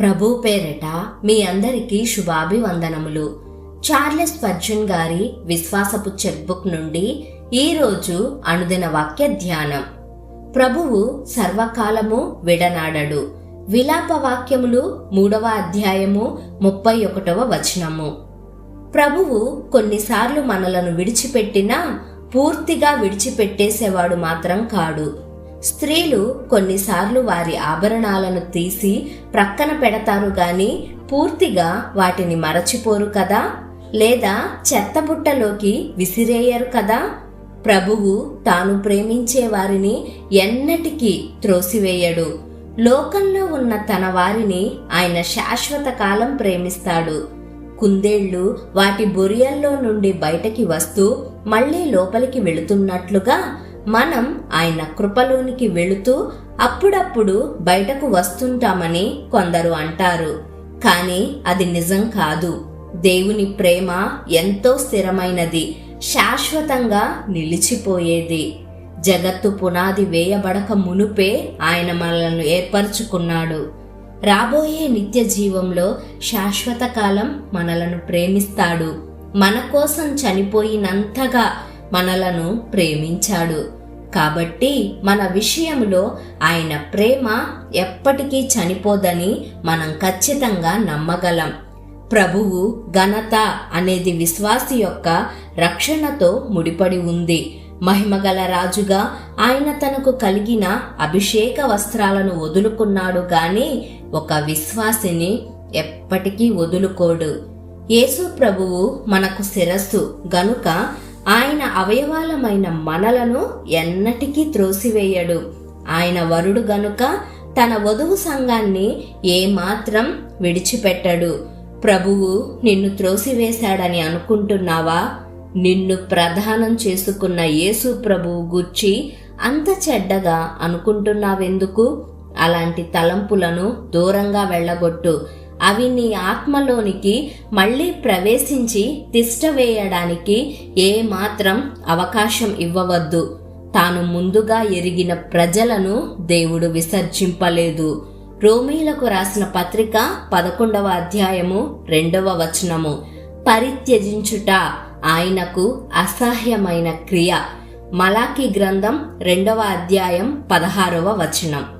ప్రభు పేరిట మీ అందరికీ శుభాభివందనములు. చార్లెస్ పర్జన్ గారి విశ్వాసపు చెక్బుక్ నుండి ఈరోజు అనుదిన వాక్య ధ్యానం. ప్రభువు సర్వకాలము విడనాడడు. విలాప వాక్యములు మూడవ అధ్యాయము ముప్పై ఒకటవ వచనము. ప్రభువు కొన్నిసార్లు మనలను విడిచిపెట్టినా పూర్తిగా విడిచిపెట్టేసేవాడు మాత్రం కాడు. స్త్రీలు కొన్నిసార్లు వారి ఆభరణాలను తీసి ప్రక్కన పెడతారు గాని పూర్తిగా వాటిని మరచిపోరు కదా? లేదా చెత్తబుట్టలోకి విసిరేయరు కదా? ప్రభువు తాను ప్రేమించే వారిని ఎన్నటికీ త్రోసివేయడు. లోకంలో ఉన్న తన వారిని ఆయన శాశ్వత కాలం ప్రేమిస్తాడు. కుందేళ్ళు వాటి బొరియల్లో నుండి బయటకి వస్తూ మళ్ళీ లోపలికి వెళుతున్నట్లుగా మనం ఆయన కృపలోనికి వెళుతూ అప్పుడప్పుడు బయటకు వస్తుంటామని కొందరు అంటారు. కానీ అది నిజం కాదు. దేవుని ప్రేమ ఎంతో స్థిరమైనది. శాశ్వతంగా నిలిచిపోయేది. జగత్తు పునాది వేయబడక మునుపే ఆయన మనలను ఏర్పరచుకున్నాడు. రాబోయే నిత్య జీవంలో శాశ్వత కాలం మనలను ప్రేమిస్తాడు. మన కోసం చనిపోయినంతగా మనలను ప్రేమించాడు. కాబట్టి మన విషయంలో ఆయన ప్రేమ ఎప్పటికీ చనిపోదని మనం ఖచ్చితంగా నమ్మగలం. ప్రభువు ఘనత అనేది విశ్వాసి యొక్క రక్షణతో ముడిపడి ఉంది. మహిమగల రాజుగా ఆయన తనకు కలిగిన అభిషేక వస్త్రాలను వదులుకున్నాడు గాని ఒక విశ్వాసిని ఎప్పటికీ వదులుకోడు. యేసు ప్రభువు మనకు శిరస్సు గనుక ఆయన అవయవాలమైన మనలను ఎన్నటికీ త్రోసివేయడు. ఆయన వరుడు గనుక తన వధువు సంఘాన్ని ఏమాత్రం విడిచిపెట్టడు. ప్రభువు నిన్ను త్రోసివేశాడని అనుకుంటున్నావా? నిన్ను ప్రధానం చేసుకున్న యేసు ప్రభువు గుర్చి అంత చెడ్డగా అనుకుంటున్నావెందుకు? అలాంటి తలంపులను దూరంగా వెళ్ళగొట్టు. అవి నీ ఆత్మలోనికి మళ్ళీ ప్రవేశించి తిష్టవేయడానికి ఏమాత్రం అవకాశం ఇవ్వవద్దు. తాను ముందుగా ఎరిగిన ప్రజలను దేవుడు విసర్జింపలేదు. రోమీలకు రాసిన పత్రిక పదకొండవ అధ్యాయము రెండవ వచనము. పరిత్యజించుట ఆయనకు అసహ్యమైన క్రియ. మలాకి గ్రంథం రెండవ అధ్యాయం పదహారవ వచనం.